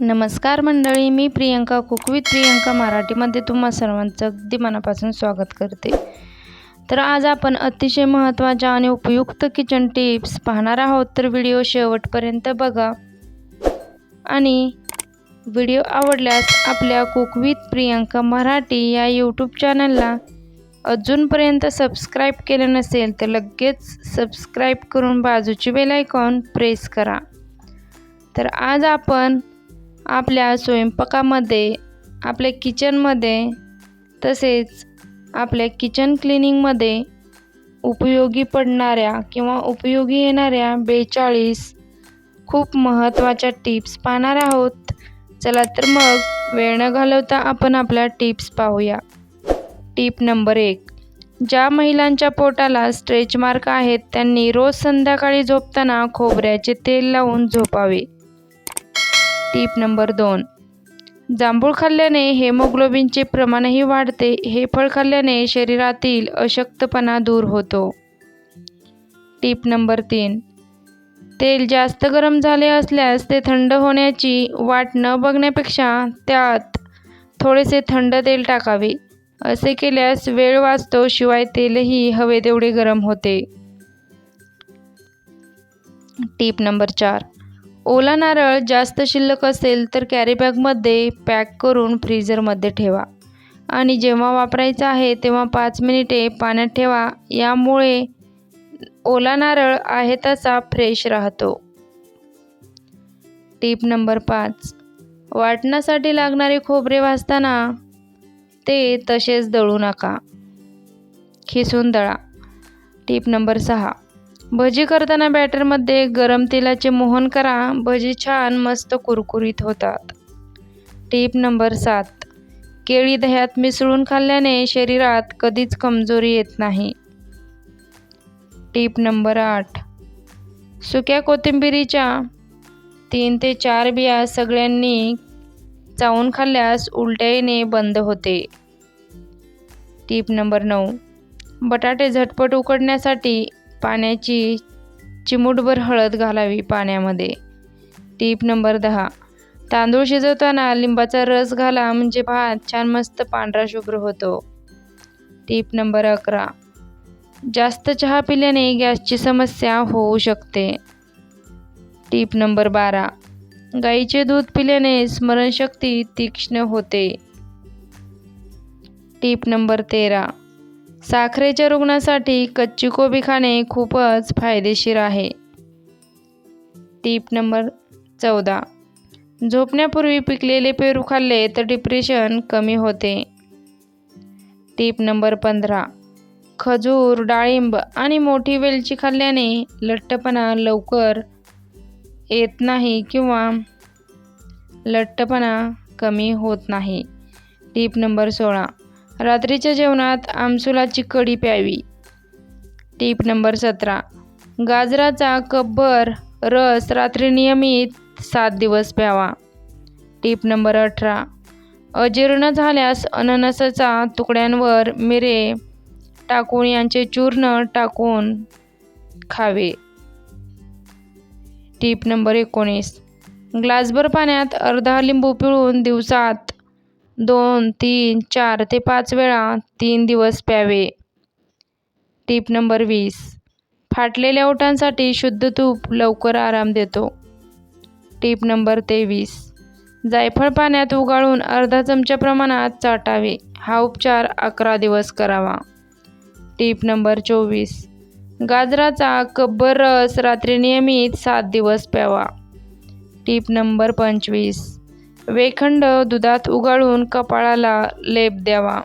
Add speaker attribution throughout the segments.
Speaker 1: नमस्कार मंडळी मी प्रियंका कुक विथ प्रियंका मराठीमध्ये तुम्हा सर्वांचं अगदी मनापासून स्वागत करते. तर आज आपण अतिशय महत्त्वाच्या आणि उपयुक्त किचन टिप्स पाहणार आहोत. तर व्हिडिओ शेवटपर्यंत बघा. आणि व्हिडिओ आवडल्यास आपल्या कुक विथ प्रियंका मराठी या यूट्यूब चॅनलला अजूनपर्यंत सबस्क्राईब केलं नसेल तर लगेच सबस्क्राईब करून बाजूची बेल आयकॉन प्रेस करा. तर आज आपण आपल्या स्वयंपाकामध्ये आपल्या किचनमध्ये तसेच आपल्या किचन क्लिनिंगमध्ये उपयोगी पडणाऱ्या किंवा उपयोगी येणाऱ्या बेचाळीस खूप महत्त्वाच्या टिप्स पाहणार आहोत. चला तर मग वेळ न घालवता आपण आपल्या टिप्स पाहूया. टीप नंबर एक. ज्या महिलांच्या पोटाला स्ट्रेच मार्क आहेत त्यांनी रोज संध्याकाळी झोपताना खोबऱ्याचे तेल लावून झोपावे. टीप नंबर दोन. जांभूळ खाल्ल्याने हेमोग्लोबिनचे प्रमाणही वाढते हे फळ खाल्ल्याने शरीरातील अशक्तपणा दूर होतो. टीप नंबर तीन. तेल जास्त गरम झाले असल्यास ते थंड होण्याची वाट न बघण्यापेक्षा त्यात थोडेसे थंड तेल टाकावे. असे केल्यास वेळ वाचतो शिवाय तेलही हवे तेवढे गरम होते. टीप नंबर चार. ओला नारळ जास्त शिल्लक असेल तर कॅरीबॅगमध्ये पॅक करून फ्रीजरमध्ये ठेवा. आणि जेव्हा वापरायचा आहे तेव्हा पाच मिनिटे पाण्यात ठेवा. यामुळे ओला नारळ आहे तसा फ्रेश राहतो. टीप नंबर पाच. वाटण्यासाठी लागणारे खोबरे भाजताना ते तसेच दळू नका. खिसून दळा. टीप नंबर सहा. भजी करताना बॅटरमध्ये गरम तेलाचे मोहन करा. भजी छान मस्त कुरकुरीत होतात. टीप नंबर सात. केळी दह्यात मिसळून खाल्ल्याने शरीरात कधीच कमजोरी येत नाही. टीप नंबर आठ. सुक्या कोथिंबिरीच्या तीन ते चार बिया सगळ्यांनी चावून खाल्ल्यास उलट्या येणे बंद होते. टीप नंबर नऊ. बटाटे झटपट उकडण्यासाठी पाण्याची चिमूटभर हळद घालावी पाण्यामध्ये. टीप नंबर दहा. तांदूळ शिजवताना लिंबाचा रस घाला म्हणजे भात छान मस्त पांढरा शुभ्र होतो. टीप नंबर अकरा. जास्त चहा पिल्याने गॅसची समस्या होऊ शकते. टीप नंबर बारा. गाईचे दूध पिल्याने स्मरणशक्ती तीक्ष्ण होते. टीप नंबर तेरा. साखरेच्या रुग्णासाठी कच्ची कोबी खाणे खूपच फायदेशीर आहे. टीप नंबर चौदा. झोपण्यापूर्वी पिकलेले पेरू खाल्ले तर डिप्रेशन कमी होते. टीप नंबर पंधरा. खजूर डाळिंब आणि मोठी वेलची खाल्ल्याने लठ्ठपणा लवकर येत नाही किंवा लठ्ठपणा कमी होत नाही. टीप नंबर सोळा. रात्रीच्या जेवणात आमसुलाची कढी प्यावी. टीप नंबर सतरा. गाजराचा कपभर रस रात्री नियमित सात दिवस प्यावा. टीप नंबर अठरा. अजीर्ण झाल्यास अननसाचा तुकड्यांवर मिरे टाकून यांचे चूर्ण टाकून खावे. टीप नंबर एकोणीस. ग्लासभर पाण्यात अर्धा लिंबू पिळून दिवसात दोन तीन चार ते पाच वेळा तीन दिवस प्यावे. टीप नंबर वीस. फाटलेल्या ओठांसाठी शुद्ध तूप लवकर आराम देतो. टीप नंबर तेवीस. जायफळ पाण्यात उगाळून अर्धा चमच्या प्रमाणात चाटावे. हा उपचार अकरा दिवस करावा. टीप नंबर चोवीस. गाजराचा कब्बर रस रात्री नियमित सात दिवस प्यावा. टीप नंबर पंचवीस. वेखंड दुधात उगाळून कपाळाला लेप द्यावा.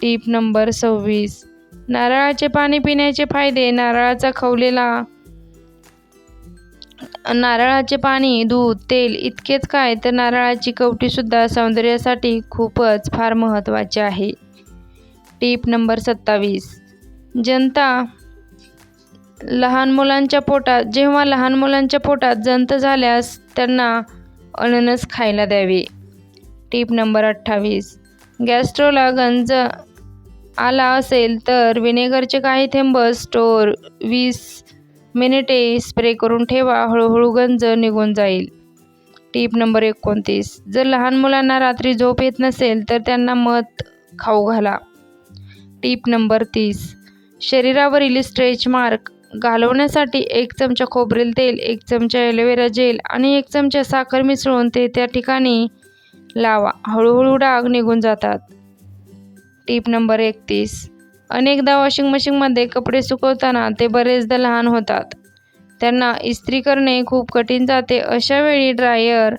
Speaker 1: टीप नंबर सव्वीस. नारळाचे पाणी पिण्याचे फायदे नारळाचा खवलेला नारळाचे पाणी दूध तेल इतकेच काय तर नारळाची कवटीसुद्धा सौंदर्यासाठी खूपच फार महत्त्वाचे आहे. टीप नंबर सत्तावीस. जनता लहान मुलांच्या पोटात जेव्हा लहान मुलांच्या पोटात जंत झाल्यास त्यांना अननस खायला द्यावे. टीप नंबर अठ्ठावीस. गॅस्ट्रोला गंज आला असेल तर विनेगरचे काही थेंब स्टोर वीस मिनिटे स्प्रे करून ठेवा. हळूहळू गंज निघून जाईल. टीप नंबर एकोणतीस. जर लहान मुलांना रात्री झोप येत नसेल तर त्यांना मध खाऊ घाला. टीप नंबर तीस. शरीरावरील स्ट्रेच मार्क घालवण्यासाठी एक चमचा खोबरेल तेल एक चमचा ॲलोवेरा जेल आणि एक चमचा साखर मिसळून ते त्या ठिकाणी लावा. हळूहळू डाग निघून जातात. टीप नंबर एकतीस. अनेकदा वॉशिंग मशीनमध्ये कपडे सुकवताना ते बरेचदा लहान होतात. त्यांना इस्त्री करणे खूप कठीण जाते. अशा वेळी ड्रायर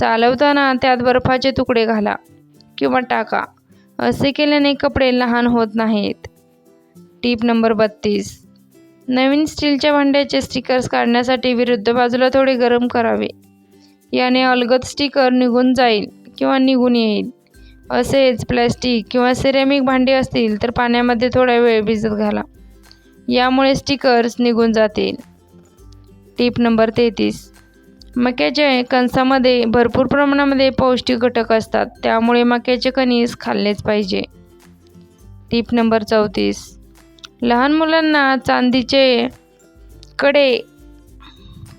Speaker 1: चालवताना त्यात बर्फाचे तुकडे घाला किंवा टाका. असे केल्याने कपडे लहान होत नाहीत. टीप नंबर बत्तीस. नवीन स्टीलच्या भांड्याचे स्टिकर्स काढण्यासाठी विरुद्ध बाजूला थोडे गरम करावे. याने अलगद स्टिकर निघून जाईल किंवा निघून येईल. असेच प्लॅस्टिक किंवा सिरेमिक भांडी असतील तर पाण्यामध्ये थोडा वेळ भिजत घाला. यामुळे स्टिकर्स निघून जातील. टीप नंबर तेहतीस. मक्याच्या कणसामध्ये भरपूर प्रमाणामध्ये पौष्टिक घटक असतात. त्यामुळे मक्याचे कणीस खाल्लेच पाहिजे. टीप नंबर चौतीस. लहान मुलांना चांदीचे कडे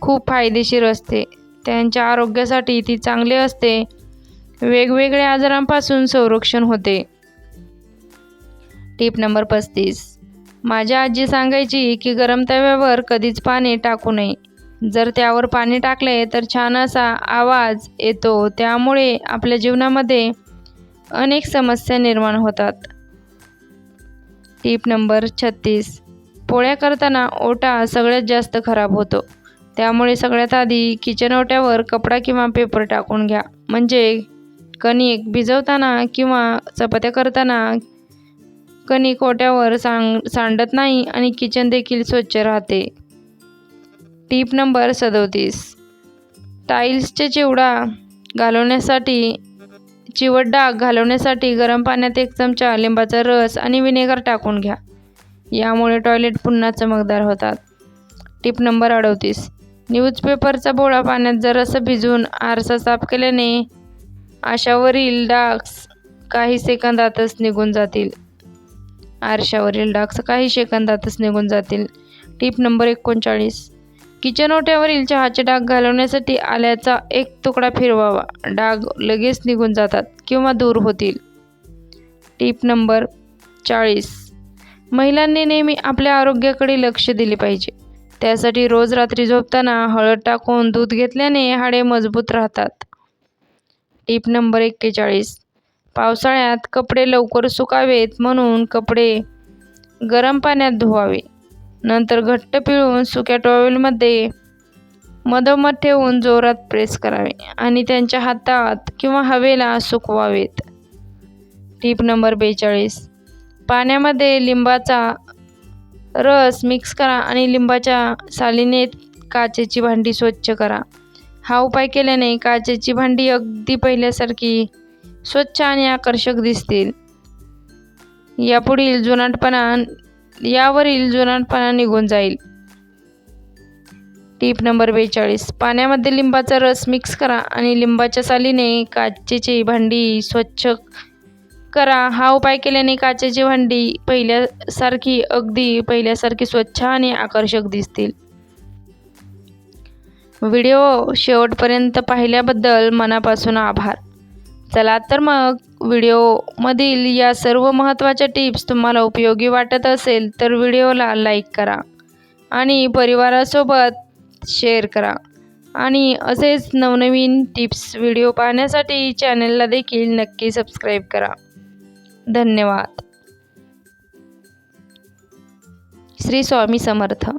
Speaker 1: खूप फायदेशीर असते. त्यांच्या आरोग्यासाठी ती चांगली असते. वेगवेगळ्या आजारांपासून संरक्षण होते. टीप नंबर पस्तीस. माझ्या आजी सांगायची की गरम तव्यावर कधीच पाणी टाकू नये. जर त्यावर पाणी टाकले तर छान असा आवाज येतो. त्यामुळे आपल्या जीवनामध्ये अनेक समस्या निर्माण होतात. टीप नंबर छत्तीस. पोळ्या करताना ओटा सगळ्यात जास्त खराब होतो. त्यामुळे सगळ्यात आधी किचन ओट्यावर कपडा किंवा पेपर टाकून घ्या. म्हणजे कणिक भिजवताना किंवा चपात्या करताना कणिक ओट्यावर सांग सांडत नाही आणि किचन देखील स्वच्छ राहते. टीप नंबर सदोतीस. टाईल्सचे चिवडा घालवण्यासाठी चिवट डाग घालवण्यासाठी गरम पाण्यात एक चमचा लिंबाचा रस आणि विनेगर टाकून घ्या. यामुळे टॉयलेट पुन्हा चमकदार होतात. टिप नंबर अडतीस. न्यूजपेपरचा बोळा पाण्यात जरासं भिजवून आरसा साफ केल्याने आशावरील डाग्स काही सेकंदातच निघून जातील. आरशावरील डाग्स काही सेकंदातच निघून जातील. टीप नंबर एकोणचाळीस. किचन ओट्यावरील चहाचे डाग घालवण्यासाठी आल्याचा एक तुकडा फिरवावा. डाग लगेच निघून जातात किंवा दूर होतील. टीप नंबर चाळीस. महिलांनी नेहमी आपल्या आरोग्याकडे लक्ष दिले पाहिजे. त्यासाठी रोज रात्री झोपताना हळद टाकून दूध घेतल्याने हाडे मजबूत राहतात. टीप नंबर एक्केचाळीस. पावसाळ्यात कपडे लवकर सुकावेत म्हणून कपडे गरम पाण्यात धुवावे. नंतर घट्ट पिळून सुक्या टॉवेलमध्ये मधोमध ठेवून जोरात प्रेस करावे आणि त्यांच्या हातात किंवा हवेला सुकवावेत. टीप नंबर बेचाळीस. पाण्यामध्ये लिंबाचा रस मिक्स करा आणि लिंबाच्या सालीने काचेची भांडी स्वच्छ करा. हा उपाय केल्याने काचेची भांडी अगदी पहिल्यासारखी स्वच्छ आणि आकर्षक दिसतील. यापुढील जुनाटपणा यावरील जुनाटपणा निघून जाईल. टीप नंबर बेचाळीस. पाण्यामध्ये लिंबाचा रस मिक्स करा आणि लिंबाच्या सालीने काचेची भांडी स्वच्छ करा. हा उपाय केल्याने काचेची भांडी पहिल्यासारखी अगदी पहिल्यासारखी स्वच्छ आणि आकर्षक दिसतील. व्हिडिओ शेवटपर्यंत पाहिल्याबद्दल मनापासून आभार. चला तर मग व्हिडिओमधील या सर्व महत्त्वाच्या टिप्स तुम्हाला उपयोगी वाटत असेल तर व्हिडिओला लाईक करा आणि परिवारासोबत शेअर करा. आणि असेच नवनवीन टिप्स व्हिडिओ पाहण्यासाठी चॅनलला देखील नक्की सबस्क्राईब करा. धन्यवाद. श्री स्वामी समर्थ.